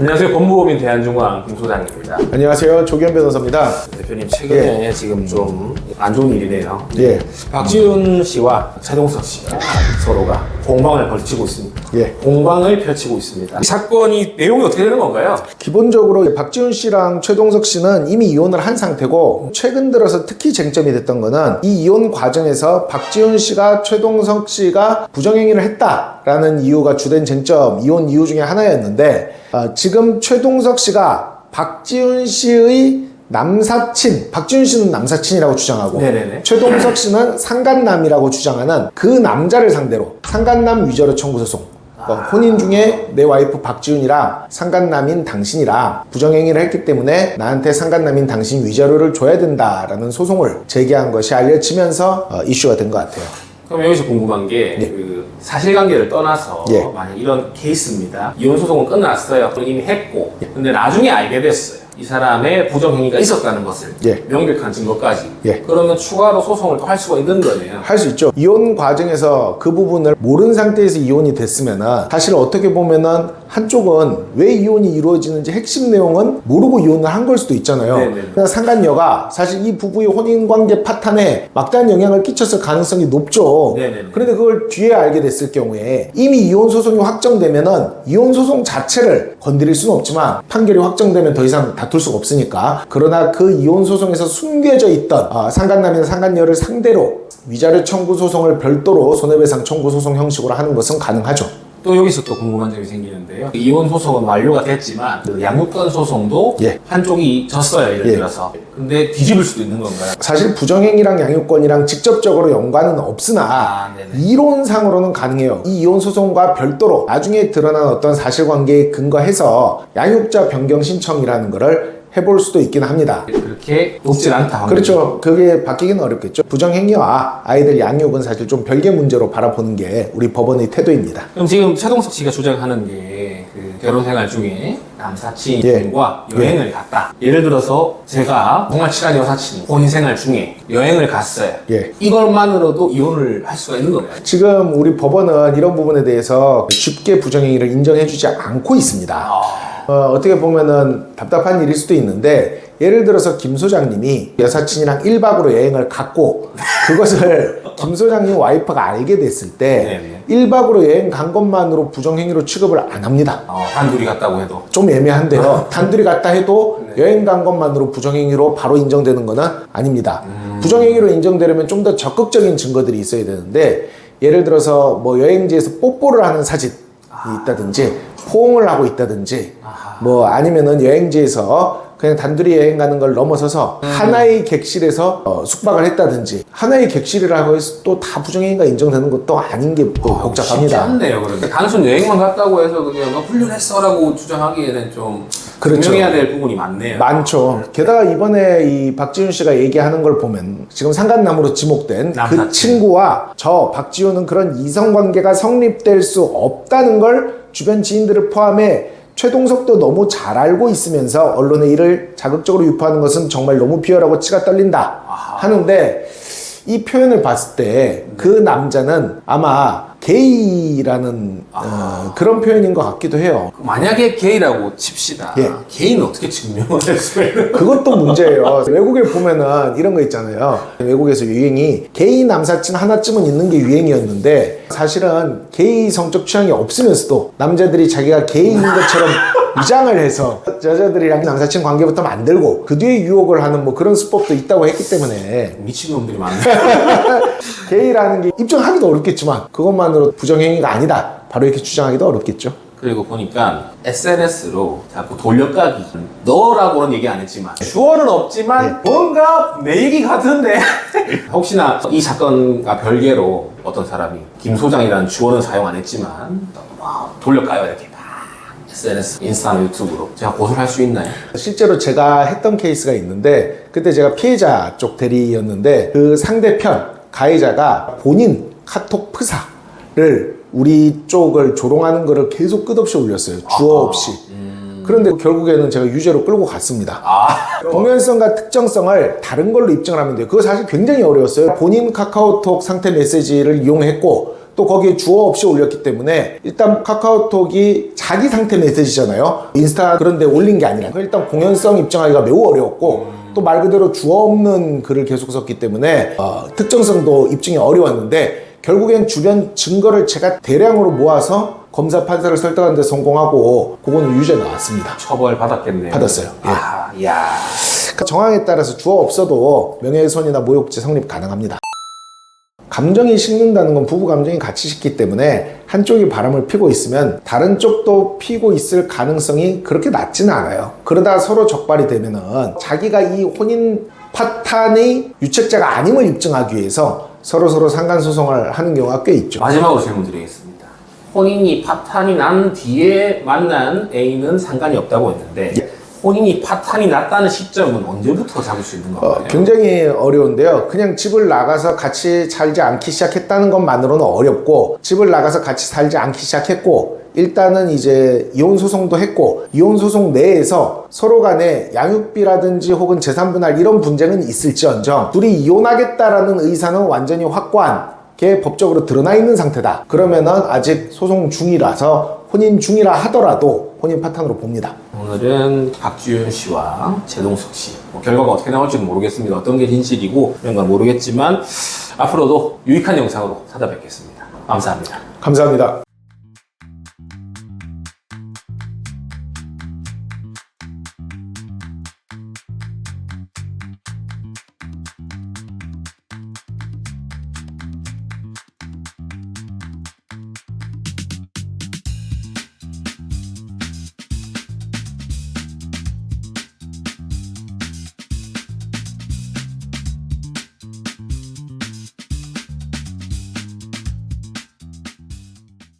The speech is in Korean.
안녕하세요. 법무법인 대한중앙 김 소장입니다. 안녕하세요. 조기현 변호사입니다. 대표님 최근에 지금 좀 안 좋은 일이네요. 예, 박지훈 씨와 차동석 씨가 서로가 공방을 벌이고 있습니다. 예. 공방을 펼치고 있습니다. 이 사건이 내용이 어떻게 되는 건가요? 기본적으로 박지훈 씨랑 최동석 씨는 이미 이혼을 한 상태고 최근 들어서 특히 쟁점이 됐던 거는 이 이혼 과정에서 박지훈 씨가 최동석 씨가 부정행위를 했다 라는 이유가 주된 쟁점 이혼 이유 중에 하나였는데 어, 지금 최동석 씨가 박지훈 씨의 남사친, 박지훈 씨는 남사친이라고 주장하고 네네네. 최동석 씨는 상간남이라고 주장하는 그 남자를 상대로 상간남 위자료 청구 소송 어, 혼인 중에 내 와이프 박지훈이랑 상간남인 당신이랑 부정행위를 했기 때문에 나한테 상간남인 당신 위자료를 줘야 된다라는 소송을 제기한 것이 알려지면서 어, 이슈가 된 것 같아요. 그럼 여기서 궁금한 게그 사실관계를 떠나서 예. 만약 이런 케이스입니다. 이혼 소송은 끝났어요. 이미 했고 근데 나중에 알게 됐어요. 이 사람의 부정행위가 있었다는 것을 예. 명백한 증거까지. 예. 그러면 추가로 소송을 또 할 수가 있는 거네요. 할 수 있죠. 이혼 과정에서 그 부분을 모르는 상태에서 이혼이 됐으면은 사실 어떻게 보면은 한쪽은 왜 이혼이 이루어지는지 핵심 내용은 모르고 이혼을 한 걸 수도 있잖아요. 네네네. 그냥 상간녀가 사실 이 부부의 혼인 관계 파탄에 막대한 영향을 끼쳤을 가능성이 높죠. 네네네. 그런데 그걸 뒤에 알게 됐을 경우에 이미 이혼 소송이 확정되면은 이혼 소송 자체를 건드릴 수는 없지만 판결이 확정되면 더 이상 다툴 수가 없으니까 그러나 그 이혼 소송에서 숨겨져 있던 아, 상간남이나 상간녀를 상대로 위자료 청구 소송을 별도로 손해배상 청구 소송 형식으로 하는 것은 가능하죠. 또 여기서 또 궁금한 점이 생기는데요. 이혼 소송은 완료가 됐지만 그 양육권 소송도 예. 한쪽이 졌어요. 예를 예. 들어서. 근데 뒤집을 수도 있는 건가요? 사실 부정행위랑 양육권이랑 직접적으로 연관은 없으나 아, 네네. 이론상으로는 가능해요. 이 이혼 소송과 별도로 나중에 드러난 어떤 사실관계에 근거해서 양육자 변경 신청이라는 거를 해볼 수도 있긴 합니다. 그렇게 높진 않다. 그렇죠. 그게 바뀌기는 어렵겠죠. 부정행위와 아이들 양육은 사실 좀 별개 문제로 바라보는 게 우리 법원의 태도입니다. 그럼 지금 최동석 씨가 주장하는 게 그 결혼 생활 중에 남사친과 예. 여행을 갔다. 예를 들어서 제가 정말 친한 여사친이 혼인 생활 중에 여행을 갔어요. 예. 이것만으로도 이혼을 할 수가 있는 건가요? 지금 우리 법원은 이런 부분에 대해서 쉽게 부정행위를 인정해주지 않고 있습니다. 아, 어, 어떻게 보면은 답답한 일일 수도 있는데 예를 들어서 김 소장님이 여사친이랑 1박으로 여행을 갔고 그것을 김 소장님 와이프가 알게 됐을 때 1박으로 여행 간 것만으로 부정행위로 취급을 안 합니다. 어, 단둘이 갔다고 해도. 좀 애매한데요. 단둘이 갔다 해도 여행 간 것만으로 부정행위로 바로 인정되는 것은 아닙니다. 부정행위로 인정되려면 좀 더 적극적인 증거들이 있어야 되는데 예를 들어서 뭐 여행지에서 뽀뽀를 하는 사진이 있다든지 포옹을 하고 있다든지 뭐 아니면은 여행지에서 그냥 단둘이 여행 가는 걸 넘어서서 하나의 객실에서 어, 숙박을 했다든지 하나의 객실이라고 해서 또 다 부정행위가 인정되는 것도 아닌 게 또 복잡합니다. 않네요. 그런데 단순 여행만 갔다고 해서 그냥 뭐 훌륭했어라고 주장하기에는 좀 그렇죠. 증명해야 될 부분이 많네요. 많죠. 게다가 이번에 이 박지훈 씨가 얘기하는 걸 보면 지금 상간남으로 지목된 그 남사친. 친구와 저 박지훈은 그런 이성 관계가 성립될 수 없다는 걸 주변 지인들을 포함해 최동석도 너무 잘 알고 있으면서 언론에 이를 자극적으로 유포하는 것은 정말 너무 비열하고 치가 떨린다 하는데 이 표현을 봤을 때 그 남자는 아마 게이라는 어, 그런 표현인 것 같기도 해요. 만약에 게이라고 칩시다. 예. 게이는 어떻게 증명을 할 수가 있는 그것도 문제예요. 외국에 보면은 이런 거 있잖아요. 외국에서 유행이 게이 남사친 하나쯤은 있는 게 유행이었는데 사실은 게이 성적 취향이 없으면서도 남자들이 자기가 게이인 것처럼 위장을 해서 여자들이랑 남사친 관계부터 만들고 그 뒤에 유혹을 하는 뭐 그런 수법도 있다고 했기 때문에 미친놈들이 많네. 게이라는 게 입증하기도 어렵겠지만 그것만으로 부정행위가 아니다. 바로 이렇게 주장하기도 어렵겠죠. 그리고 보니까 SNS로 자꾸 돌려까기 너라고는 얘기 안 했지만 주어는 없지만 뭔가 내 얘기 같은데 혹시나 이 사건과 별개로 어떤 사람이 김 소장이라는 주어는 사용 안 했지만 막 돌려까요 이렇게 막 SNS, 인스타나 유튜브로 제가 고소를 할 수 있나요? 실제로 제가 했던 케이스가 있는데 그때 제가 피해자 쪽 대리였는데 그 상대편 가해자가 본인 카톡 프사를 우리 쪽을 조롱하는 거를 계속 끝없이 올렸어요. 주어 없이. 그런데 결국에는 제가 유죄로 끌고 갔습니다. 아. 공연성과 특정성을 다른 걸로 입증을 하면 돼요. 그거 사실 굉장히 어려웠어요. 본인 카카오톡 상태 메시지를 이용했고 또또 거기에 주어 없이 올렸기 때문에 일단 카카오톡이 자기 상태 메시지잖아요. 인스타 그런 데 올린 게 아니라 일단 공연성 입증하기가 매우 어려웠고 또 말 그대로 주어 없는 글을 계속 썼기 때문에 어, 특정성도 입증이 어려웠는데 결국엔 주변 증거를 제가 대량으로 모아서 검사 판사를 설득하는 데 성공하고 그거는 유죄 나왔습니다. 처벌 받았겠네요. 받았어요. 예. 아, 야. 그 정황에 따라서 주어 없어도 명예훼손이나 모욕죄 성립 가능합니다. 감정이 식는다는 건 부부 감정이 같이 식기 때문에 한쪽이 바람을 피고 있으면 다른 쪽도 피고 있을 가능성이 그렇게 낮지는 않아요. 그러다 서로 적발이 되면은 자기가 이 혼인 파탄의 유책자가 아님을 입증하기 위해서 서로 서로 상간 소송을 하는 경우가 꽤 있죠. 마지막으로 질문 드리겠습니다. 혼인이 파탄이 난 뒤에 만난 A는 상관이 없다고 했는데 예. 혼인이 파탄이 났다는 시점은 언제부터 잡을 수 있는 어, 건가요? 굉장히 어려운데요. 그냥 집을 나가서 같이 살지 않기 시작했다는 것만으로는 어렵고, 집을 나가서 같이 살지 않기 시작했고, 일단은 이제 이혼 소송도 했고, 이혼 소송 내에서 서로 간에 양육비라든지 혹은 재산 분할 이런 분쟁은 있을지언정, 둘이 이혼하겠다라는 의사는 완전히 확고한 게 법적으로 드러나 있는 상태다. 그러면은 아직 소송 중이라서 혼인 중이라 하더라도 혼인 파탄으로 봅니다. 오늘은 박지윤 씨와 최동석 씨. 뭐 결과가 어떻게 나올지는 모르겠습니다. 어떤 게 진실이고 이런 건 모르겠지만 앞으로도 유익한 영상으로 찾아뵙겠습니다. 감사합니다. 감사합니다.